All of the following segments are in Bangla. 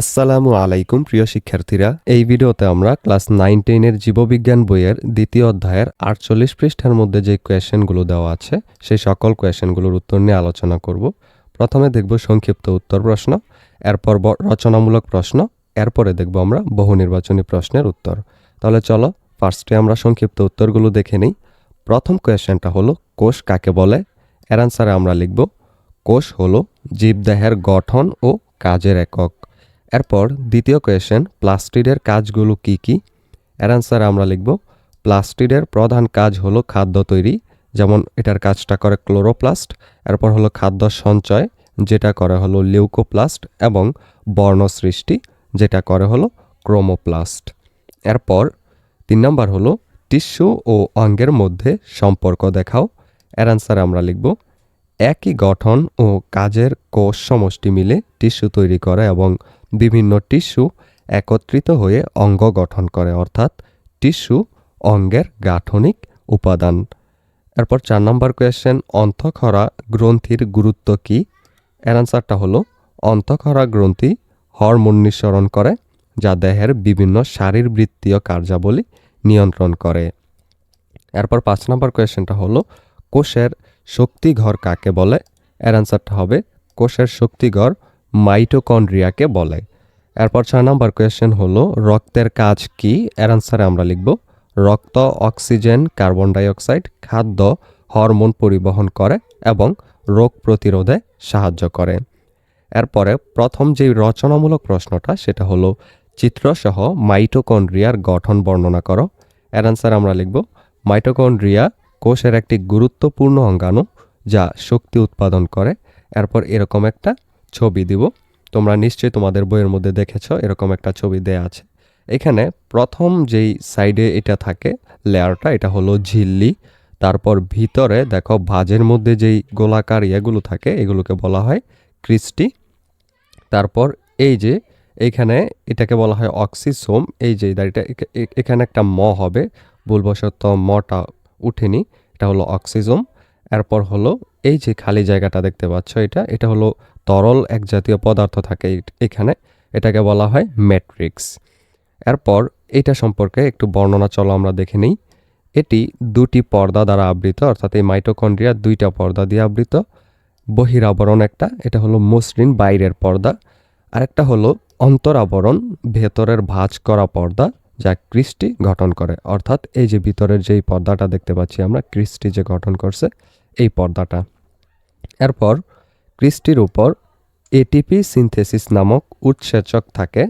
আসসালামু আলাইকুম, প্রিয় শিক্ষার্থীরা। এই ভিডিওতে আমরা ক্লাস নাইন টেনের জীববিজ্ঞান বইয়ের দ্বিতীয় অধ্যায়ের আটচল্লিশ পৃষ্ঠার মধ্যে যে কোয়েশ্চেনগুলো দেওয়া আছে, সেই সকল কোয়েশ্চেনগুলোর উত্তর নিয়ে আলোচনা করব। প্রথমে দেখব সংক্ষিপ্ত উত্তর প্রশ্ন, এরপর রচনামূলক প্রশ্ন, এরপরে দেখব আমরা বহু নির্বাচনী প্রশ্নের উত্তর। তাহলে চলো ফার্স্টে আমরা সংক্ষিপ্ত উত্তরগুলো দেখে নিই। প্রথম কোয়েশ্চেনটা হলো, কোষ কাকে বলে? এর আনসারে আমরা লিখব, কোষ হলো জীবদেহের গঠন ও কাজের একক। এরপর দ্বিতীয় কোয়েশ্চেন প্লাস্টিডের কাজগুলো কি কি? এর আনসারে আমরা লিখব, প্লাস্টিডের প্রধান কাজ হলো খাদ্য তৈরি, যেমন এটার কাজটা করে ক্লোরোপ্লাস্ট, এরপর হলো খাদ্য সঞ্চয়, যেটা করে হলো লিউকোপ্লাস্ট এবং বর্ণ সৃষ্টি, যেটা করে হলো ক্রোমোপ্লাস্ট এরপর তিন নম্বর হলো টিস্যু ও অঙ্গের মধ্যে সম্পর্ক দেখাও, এর আনসারে আমরা লিখব, একই গঠন ও কাজের কোষ সমষ্টি মিলে টিস্যু তৈরি করে এবং বিভিন্ন টিস্যু একত্রিত হয়ে অঙ্গ গঠন করে, অর্থাৎ টিস্যু অঙ্গের গাঠনিক উপাদান। এরপর চার নম্বর কোয়েশ্চেন অন্তঃক্ষরা গ্রন্থির গুরুত্ব কী? এর আনসারটা হলো অন্তঃক্ষরা গ্রন্থি হরমোন নিঃসরণ করে, যা দেহের বিভিন্ন শারীরবৃত্তীয় কার্যাবলী নিয়ন্ত্রণ করে। এরপর পাঁচ নম্বর কোয়েশ্চেনটা হলো, কোষের শক্তিঘর কাকে বলে? এর হবে, কোষের শক্তিঘর মাইটোকন্ড্রিয়াকে বলে। এরপর ছয় নম্বর কোয়েশ্চেন হলো, রক্তের কাজ কি? এর আনসারে আমরা লিখব, রক্ত, অক্সিজেন, কার্বন ডাইঅক্সাইড, খাদ্য, হরমোন পরিবহন করে এবং রোগ প্রতিরোধে সাহায্য করে। এরপরে প্রথম যে রচনামূলক প্রশ্নটা, সেটা হলো, চিত্রসহ মাইটোকন্ড্রিয়ার গঠন বর্ণনা করো। এর আনসার আমরা লিখব, মাইটোকন্ড্রিয়া কোষের একটি গুরুত্বপূর্ণ অঙ্গাণু যা শক্তি উৎপাদন করে। এরপর এরকম একটা ছবি দিব। তোমরা নিশ্চয়ই তোমাদের বইয়ের মধ্যে দেখেছ, এরকম একটা ছবি দেয়া আছে। এখানে প্রথম যেই সাইডে এটা থাকে, লেয়ারটা, এটা হলো ঝিল্লি। তারপর ভিতরে দেখো ভাজের মধ্যে যেই গোলাকার ইয়েগুলো থাকে, এগুলোকে বলা হয় ক্রিস্টি। তারপর এই যে এইখানে এটাকে বলা হয় অক্সিসোম। এই যে দাড়িটা এখানে একটা ম হবে। ভুলবশত মটা উঠেনি, এটা হলো অক্সিজোম এরপর হলো এই যে খালি জায়গাটা দেখতে পাচ্ছ এটা এটা হলো তরল এক জাতীয় পদার্থ থাকে এখানে। এটাকে বলা হয় ম্যাট্রিক্স। এরপর এটা সম্পর্কে একটু বর্ণনা চলো আমরা দেখে নিই। এটি দুটি পর্দা দ্বারা আবৃত, অর্থাৎ এই মাইটোকন্ড্রিয়া দুইটা পর্দা দিয়ে আবৃত। বহিরাবরণ একটা, এটা হলো মসৃণ বাইরের পর্দা। আরেকটা হলো অন্তরাবরণ, ভেতরের ভাঁজ করা পর্দা, যা ক্রিস্টি গঠন করে। অর্থাৎ এই যে ভিতরের যেই পর্দাটা দেখতে পাচ্ছি আমরা, ক্রিস্টি যে গঠন করছে, এই পর্দাটা। এরপর ক্রিস্টির উপর এটিপি সিনথেসিস নামক উৎসেচক থাকে,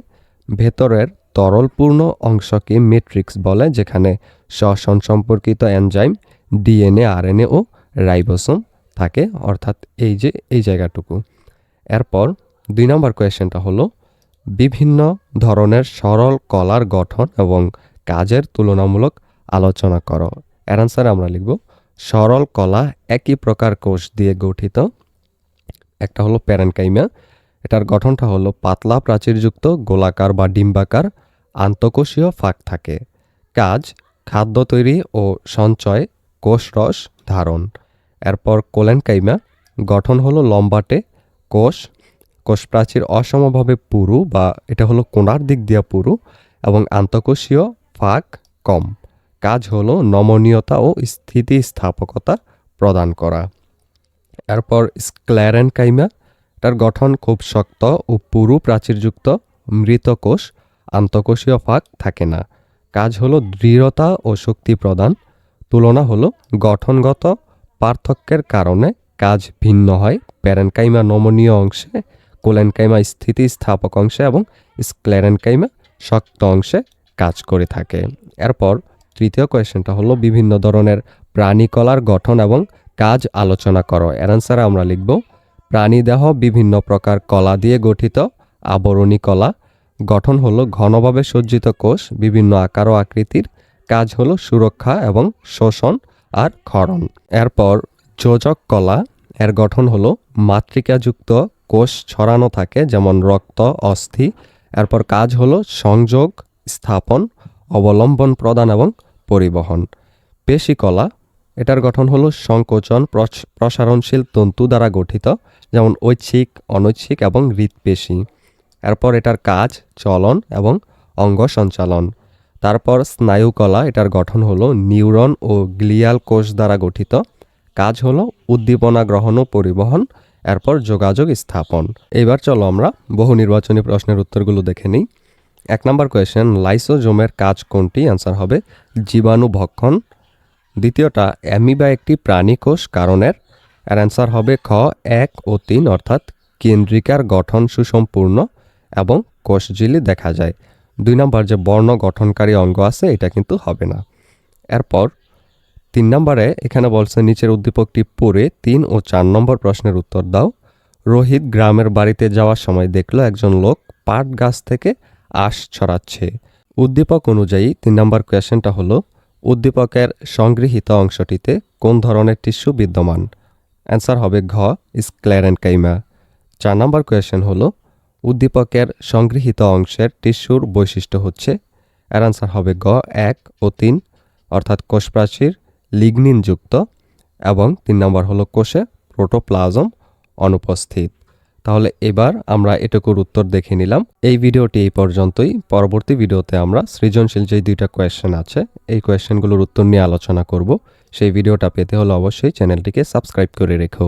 ভেতরের তরলপূর্ণ অংশকে মেট্রিক্স বলে, যেখানে শ্বসন সম্পর্কিত এনজাইম ডিএনএ আরএনএ ও রাইবোসোম থাকে, অর্থাৎ এই যে, এই জায়গাটুকু। এরপর দুই নম্বর কোয়েশ্চেনটা হলো, বিভিন্ন ধরনের সরল কলার গঠন এবং কাজের তুলনামূলক আলোচনা করো। এর আনসারে আমরা লিখব, সরল কলা একই প্রকার কোষ দিয়ে গঠিত একটা হলো প্যারেনকাইমা, এটার গঠনটা হলো পাতলা প্রাচীরযুক্ত গোলাকার বা ডিম্বাকার আন্তঃকোষীয় ফাঁক থাকে। কাজ, খাদ্য তৈরি ও সঞ্চয় কোষরস ধারণ। এরপর কোলেনকাইমা, গঠন হলো লম্বাটে, কোষ কোষ প্রাচীর অসমভাবে পুরু বা এটা হলো কোণার দিক দিয়ে পুরু এবং আন্তঃকোষীয় ফাঁক কম। কাজ হলো নমনীয়তা ও স্থিতিস্থাপকতা প্রদান করা। এরপর স্ক্ল্যারেনকাইমা তার গঠন খুব শক্ত ও পুরু প্রাচীরযুক্ত মৃত কোষ আন্তঃকোষীয় ফাঁক থাকে না। কাজ হলো দৃঢ়তা ও শক্তি প্রদান। তুলনা হলো গঠনগত পার্থক্যের কারণে কাজ ভিন্ন হয় প্যারেনকাইমা নমনীয় অংশে, কোলেনকাইমা স্থিতিস্থাপক অংশে এবং স্ক্লেরেনকাইমা শক্ত অংশে কাজ করে থাকে। এরপর তৃতীয় কোয়েশ্চেনটা হলো বিভিন্ন ধরনের প্রাণীকলার গঠন এবং কাজ আলোচনা করো। এর আনসারে আমরা লিখব, প্রাণীদেহ বিভিন্ন প্রকার কলা দিয়ে গঠিত, আবরণী কলা। গঠন হলো ঘনভাবে সজ্জিত কোষ, বিভিন্ন আকার ও আকৃতির। কাজ হলো সুরক্ষা এবং শোষণ আর ক্ষরণ। এরপর যোজক কলা, এর গঠন হলো মাতৃকাযুক্ত কোষ ছড়ানো থাকে, যেমন রক্ত, অস্থি। এরপর কাজ হলো সংযোগ, স্থাপন, অবলম্বন প্রদান এবং পরিবহন। পেশিকলা এটার গঠন হলো সংকোচন, প্রস- প্রসারণশীল তন্তু দ্বারা গঠিত, যেমন ঐচ্ছিক, অনৈচ্ছিক এবং হৃৎপেশি। এরপর এটার কাজ, চলন এবং অঙ্গ সঞ্চালন। তারপর স্নায়ুকলা, এটার গঠন হলো নিউরন ও গ্লিয়াল কোষ দ্বারা গঠিত। কাজ হলো উদ্দীপনা গ্রহণ ও পরিবহন, এরপর যোগাযোগ স্থাপন। এবার চলো আমরা বহু নির্বাচনী প্রশ্নের উত্তরগুলো দেখে নিই। এক নম্বর কোয়েশ্চেন লাইসোজোমের কাজ কোনটি? অ্যান্সার হবে জীবাণু ভক্ষণ দ্বিতীয়টা, অ্যামিবা একটি প্রাণী কোষ, কারণের এর অ্যান্সার হবে খ, এক ও তিন, অর্থাৎ কেন্দ্রিকার গঠন সুসম্পূর্ণ এবং কোষঝিলি দেখা যায়। দুই নম্বর যে বর্ণ গঠনকারী অঙ্গ আছে, এটা কিন্তু হবে না। এরপর তিন নম্বরে এখানে বলছে, নিচের উদ্দীপকটি পড়ে তিন ও চার নম্বর প্রশ্নের উত্তর দাও। রোহিত গ্রামের বাড়িতে যাওয়ার সময় দেখল একজন লোক পাট গাছ থেকে আঁশ ছড়াচ্ছে। উদ্দীপক অনুযায়ী তিন নম্বর কোয়েশ্চেনটা হলো উদ্দীপকের সংগৃহীত অংশটিতে কোন ধরনের টিস্যু বিদ্যমান? অ্যান্সার হবে ঘ, স্ক্লেরেনকাইমা। চার নম্বর কোয়েশ্চেন হল, উদ্দীপকের সংগৃহীত অংশের টিস্যুর বৈশিষ্ট্য হচ্ছে, এর অ্যান্সার হবে গ এক ও তিন, অর্থাৎ কোষপ্রাচীর লিগনিনযুক্ত এবং তিন নম্বর হলো কোষে প্রোটোপ্লাজম অনুপস্থিত। তাহলে এবার আমরা এটুকুর উত্তর দেখে নিলাম। এই ভিডিওটি এই পর্যন্তই। পরবর্তী ভিডিওতে আমরা সৃজনশীল যে দুইটা কোয়েশ্চেন আছে, এই কোয়েশ্চেনগুলোর উত্তর নিয়ে আলোচনা করব। সেই ভিডিওটা পেতে হলে অবশ্যই চ্যানেলটিকে সাবস্ক্রাইব করে রেখো।